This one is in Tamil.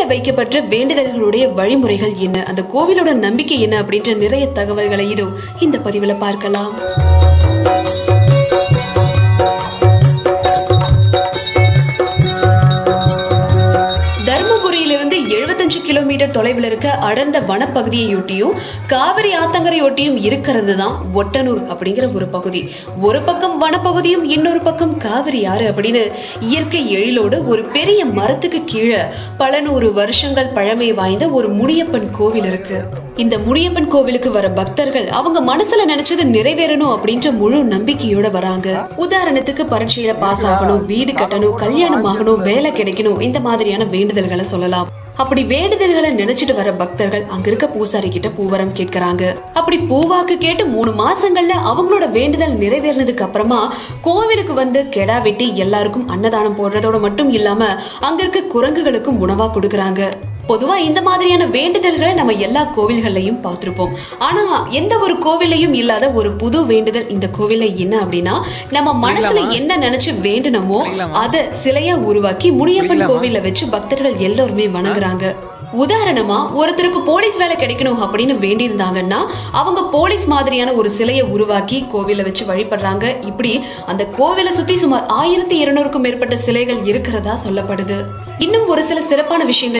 கோவில்ல வைக்கப்பட்ட வேண்டுதல்களுடைய வழிமுறைகள் என்ன? அந்த கோவிலோட நம்பிக்கை என்ன அப்படின்ற நிறைய தகவல்களை இதோ இந்த பதிவுல பார்க்கலாம். தர்மபுரியிலிருந்து 75 கிலோமீட்டர் தொலைவில் இருக்க அடர்ந்த வனப்பகுதியையொட்டியும் காவிரி ஆத்தங்கரையொட்டியும் இருக்கிறது தான் ஒட்டனூர் அப்படிங்கிற ஒரு பகுதி. ஒரு பக்கம் வனப்பகுதியும் இன்னொரு பக்கம் காவிரி ஆறு அப்படின்னு இயற்கை எழிலோடு ஒரு பெரிய மரத்துக்கு கீழே பல நூறு வருஷங்கள் பழமை வாய்ந்த ஒரு முனியப்பன் கோவில் இருக்கு. இந்த முனியப்பன் கோவிலுக்கு வர பக்தர்கள் அவங்க மனசுல நினைச்சது நிறைவேறணும் அப்படின்ற முழு நம்பிக்கையோட வராங்க. உதாரணத்துக்கு பரீட்சையில பாஸ் ஆகணும் வீடு கட்டணும் கல்யாணம் ஆகணும் வேலை கிடைக்கணும் இந்த மாதிரியான வேண்டுதல்களை சொல்லலாம். அப்படி வேண்டுதல்களை நினைச்சிட்டு வர பக்தர்கள் அங்க இருக்க பூசாரி கிட்ட பூவரம் கேட்கறாங்க. அப்படி பூவாக்கு கேட்டு மூணு மாசங்கள்ல அவங்களோட வேண்டுதல் நிறைவேறினதுக்கு அப்புறமா கோவிலுக்கு வந்து கெடா வெட்டி எல்லாருக்கும் அன்னதானம் போடுறதோட மட்டும் இல்லாம அங்க இருக்க குரங்குகளுக்கும் உணவா கொடுக்கறாங்க. பொதுவா இந்த மாதிரியான வேண்டுதல்களை நம்ம எல்லா கோவில்கள்லயும் பார்த்திருப்போம். ஆனா எந்த ஒரு கோவிலையும் இல்லாத ஒரு புது வேண்டுதல் இந்த கோவில்ல என்ன அப்படின்னா நம்ம மனசுல என்ன நினைச்சு வேண்டுனமோ அத சிலையா உருவாக்கி முனியப்பன் கோவில்ல வச்சு பக்தர்கள் எல்லாருமே வணங்குறாங்க. உதாரணமா ஒருத்தருக்கு போலீஸ் வேலை கிடைக்கணும் அப்படின்னு வேண்டி இருந்தாங்கன்னா அவங்க போலீஸ் மாதிரியான ஒரு சிலையை உருவாக்கி கோவில வச்சு வழிபடுறாங்க. இப்படி அந்த கோவிலை சுத்தி சுமார் ஆயிரத்தி இருநூறுக்கும் மேற்பட்ட சிலைகள் இருக்கிறதா சொல்லப்படுது. இன்னும் ஒரு சில சிறப்பான விஷயங்கள்